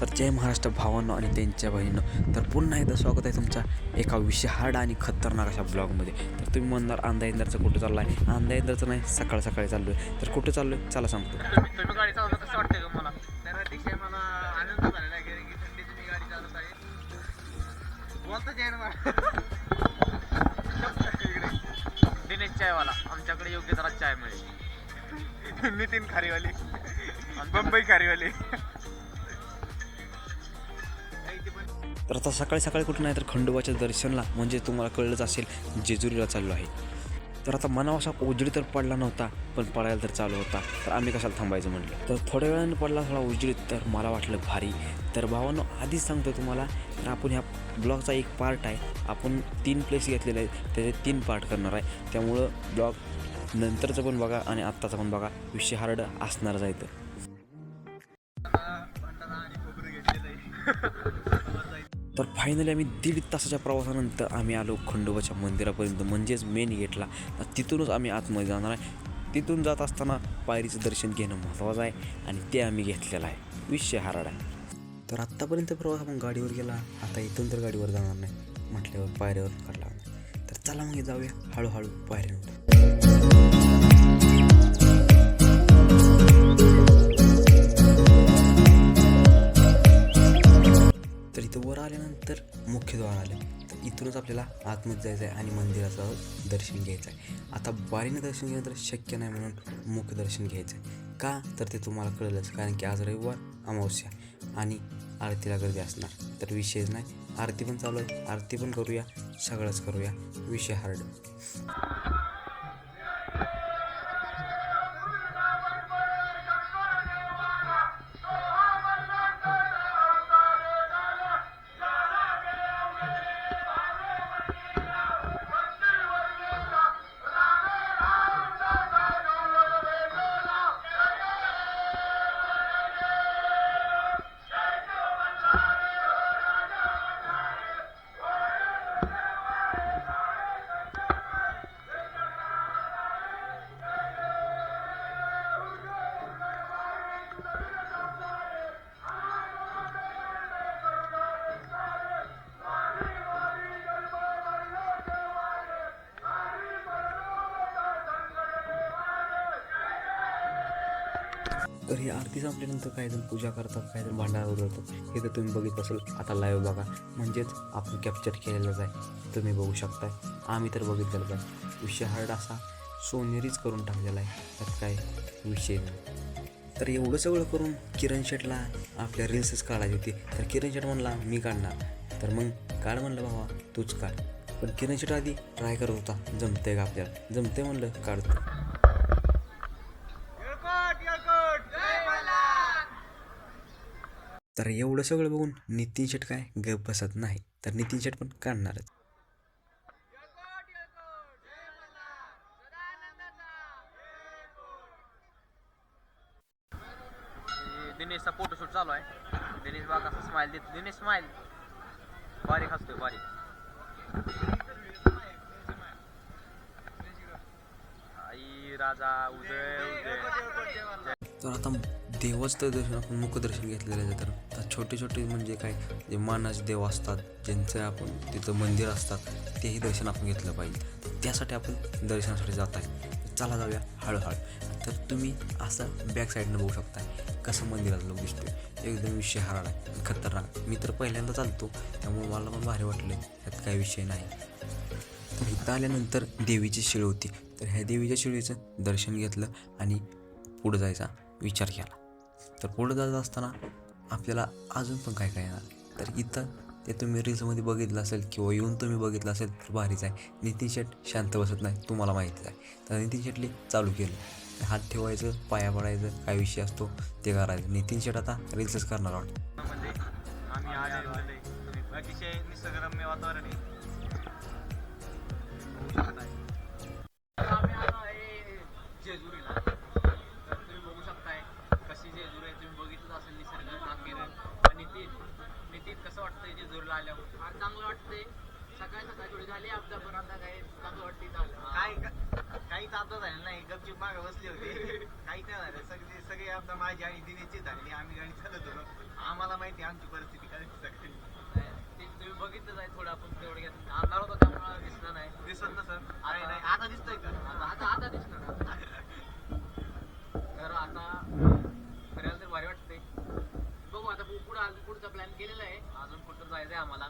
तर जय महाराष्ट्र भावांनो आणि त्यांच्या बहिणीनं. तर पुन्हा एकदा स्वागत आहे तुमच्या एका विषय हार्ड आणि खतरनाक अशा ब्लॉगमध्ये तर तुम्ही म्हणणार अंधा इंदारचं कुठं चाललं आहे? अंधा इंदारचं नाही सकाळ सकाळी चाललो आहे तर कुठं चाललो आहे चला सांगतो. तुम्ही तुम्ही गाडी चालवता कसं वाटतंय का मला आनंद कारण की गाडी चालवत आहे. दिनेश चायवाला आमच्याकडे योग्य दरात चाय मिळेल. नितीन खारीवाली. बंबई खारीवाली. तर आता सकाळी सकाळी कुठं नाही तर खंडोबाच्या दर्शनला म्हणजे तुम्हाला कळलंच असेल जेजुरीला चाललो आहे. तर आता मनावर असा उजडी तर पडला नव्हता पण पडायला तर चालू होता. तर आम्ही कशाला थांबायचं म्हटलं तर थोड्या वेळाने पडला थोडा उजडीत तर मला वाटलं भारी. तर भावांनो आधीच सांगतो तुम्हाला तर आपण ह्या ब्लॉगचा एक पार्ट आहे. आपण तीन प्लेस घेतलेले आहेत त्याचे तीन पार्ट करणार आहे. त्यामुळं ब्लॉग नंतरचं पण बघा आणि आत्ताचं पण बघा. विषय हार्ड असणारच आहे तर तर फायनली आम्ही दीड तासाच्या प्रवासानंतर आम्ही आलो खंडोबाच्या मंदिरापर्यंत. म्हणजेच मेन गेटला तिथूनच आम्ही आतमध्ये जाणार आहे. तिथून जात असताना पायरीचं दर्शन घेणं महत्त्वाचं आहे आणि ते आम्ही घेतलेलं आहे. विषय हाराड आहे तर आत्तापर्यंत प्रवास आपण गाडीवर गेला आता इथून तर गाडीवर जाणार नाही. म्हटल्यावर पायऱ्यावर काढला तर चला मग जाऊया. हळूहळू पायऱ्यांवर. इथूनच आपल्याला आतमध्ये जायचं आहे आणि मंदिराचं दर्शन घ्यायचं आहे आता बारीनं दर्शन घेणं तर शक्य नाही म्हणून मुख दर्शन घ्यायचं आहे का? तर ते तुम्हाला कळलंच कारण की आज रविवार अमावस्या आणि आरतीला गर्दी असणार. तर विषयच नाही आरती पण चालू आहे. आरती पण करूया सगळंच करूया. विषय हार्ड तर ही आरती संपल्यानंतर काही जण पूजा करतात काही जण भांडारा उडवतात हे तर तुम्ही बघित असेल आता लाईव्ह बघा. म्हणजेच आपण कॅप्चर केलेलंच आहे. तुम्ही बघू शकताय. आम्ही तर बघितलेलंच आहे. विषय हार्ड असा सोनेरीच करून टाकलेला आहे. त्यात काय विषय नाही. तर एवढं सगळं करून किरण शेटला आपल्या रील्सच काढायची होती. तर किरण शेट म्हणला मी काढणार. तर मग काढ म्हणलं भावा तूच काढ. पण किरण शेट आधी ट्राय करत होता. जमते का आपल्याला? जमते म्हणलं काढतो. तर एवढं सगळं बघून नितीन शेट काय गप बसत नाही. तर नितीन शेट पण काढणारच. दिनेशचा फोटोशूट चालू आहे. दिनेश बाग असं स्माइल देत. दिनेश स्माइल बारीक हसतोय बारीक. आई राजा उदय उदय. तर आता देवाचं दर्शन आपण मुखदर्शन घेतलेलं आहे तर. छोटे छोटे म्हणजे काय जे मानाचे देव असतात ज्यांचं आपण तिथं मंदिर असतात तेही दर्शन आपण घेतलं पाहिजे. त्यासाठी आपण दर्शनासाठी जात आहे चला जाऊया हळूहळू. तर तुम्ही असं बॅक साईडनं बघू शकताय कसं मंदिरातलं लोक दिसतोय. एकदम विषय हराड आहे खतरनाक. मी तर पहिल्यांदा चालतो त्यामुळे मला पण भारी वाटलं यात काही विषय नाही. तर इथं आल्यानंतर देवीची शिळ होती. तर ह्या देवीच्या शिळीचं दर्शन घेतलं आणि पुढं जायचा विचार केला. तर पुढं जात असताना आपल्याला अजून पण काय काय येणार? तर इथं ते तुम्ही रील्समध्ये बघितलं असेल किंवा येऊन तुम्ही बघितलं असेल तर भारीच आहे. नितीन शेट शांत बसत नाही तुम्हाला माहितीच आहे. तर नितीन शेटली चालू केलं. हात ठेवायचं पाया पडायचं काय विषय असतो ते करायचं. नितीन शेट आता रील्सच करणार वाटतं. अतिशय निसर्गरम्य वातावरण वाटतंय आल्यावर. फार चांगलं वाटतंय. सकाळी सकाळी थोडी झाली आपल्या पण आता काय चांगलं वाटते झालं. काय काहीच आपदा झालं नाही गपचूप मागे बसले होते. काहीच नाही झालं. सगळे सगळे आपदा माझी आणि दिनेशची झालेली. आम्ही गाडी चालत होतो. आम्हाला माहिती आहे आमची परिस्थिती काय सगळी ते तुम्ही बघितलं आहे थोडं आपण तेवढं अंधार होता त्यामुळे दिसलं नाही. दिसत नसत. नाही नाही आता दिसतोय का? आता आता आता दिसलं तर आता फिरायला तर भारी वाटते बघू आता पुढे अजून पुढचा प्लॅन केलेला आहे. आहे आम्हाला.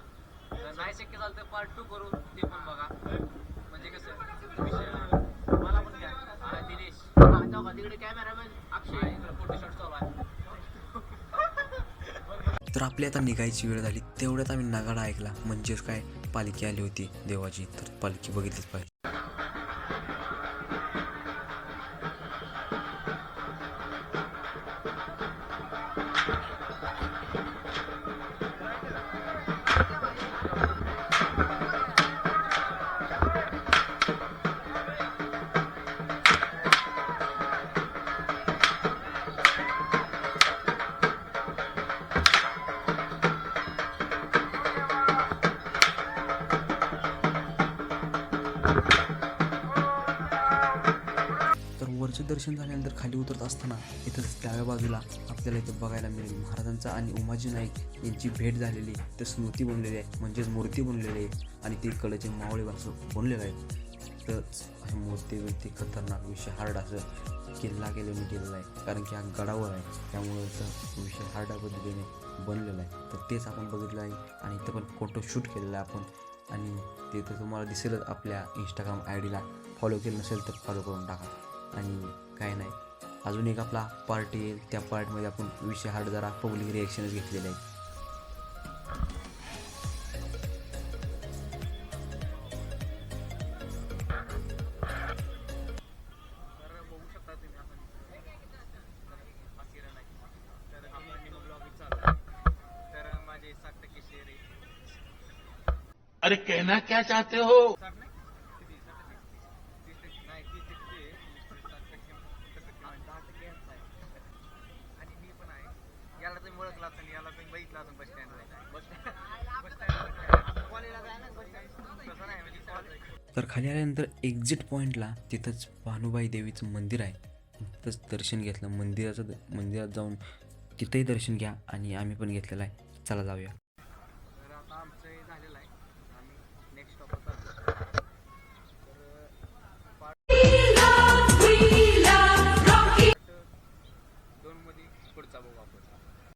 तर नाही शक्य झालं तर पार्ट टू करू ते पण बघा. म्हणजे कसं विषय मला पण हा, दिनेश. तिकडे कॅमेरामॅन अक्षय. इकडे फोटो चालू आहे. तर आपली आता निघायची वेळ झाली. तेवढ्यात आम्ही नगाडा ऐकला. म्हणजेच काय? पालखी आली होती देवाची. तर पालखी बघितलीच पाहिजे. दर्शन झाल्यानंतर खाली उतरत असताना इथं डाव्या बाजूला आपल्याला इथं बघायला मिळेल. महाराजांचा आणि उमाजी नाईक यांची भेट झालेली तर स्मृती बनलेली आहे म्हणजेच मूर्ती बनलेली आहे आणि ती कडचे मावळे असं बनलेलं आहे. तर हे मूर्ती बिर्ती खतरनाक विषय हार्ड असं किल्ला केल्याने केलेला आहे कारण की हा गडावर आहे. त्यामुळे तर विषय हार्डा पद्धतीने बनलेला आहे. तर तेच आपण बघितलं आहे आणि इथं पण फोटो शूट केलेला आहे आपण. आणि ते तर तुम्हाला दिसेलच आपल्या इंस्टाग्राम आय डीला फॉलो केलं नसेल तर फॉलो करून टाका. आणि काय नाही. अजून एक आपला पार्टी येईल. त्या पार्टमध्ये आपण विषय हार्ड जरा पब्लिक रिॲक्शनच घेतलेले आहे नाही आहे अरे कहना क्या चाहते हो साठ नाही किती साठ टक्के तीस टक्के नाही तीस टक्के आहे. सात टक्के सत्तर टक्के आणि दहा टक्के यांचा आहे आणि मी पण आहे याला तुम्ही ओळखला असेल याला तुम्ही बघितलं असेल बस स्टँडवर बस स्टँड बस स्टँड कॉलेजला जाय ना बस स्टँड तसं नाही म्हणजे कॉलेज तर खाली आल्यानंतर एक्झिट पॉईंटला तिथंच भानुबाई देवीचं मंदिर आहे. तिथंच दर्शन घेतलं. मंदिराचं मंदिरात जाऊन तिथंही दर्शन घ्या आणि आम्ही पण घेतलेलं आहे. चला जाऊया.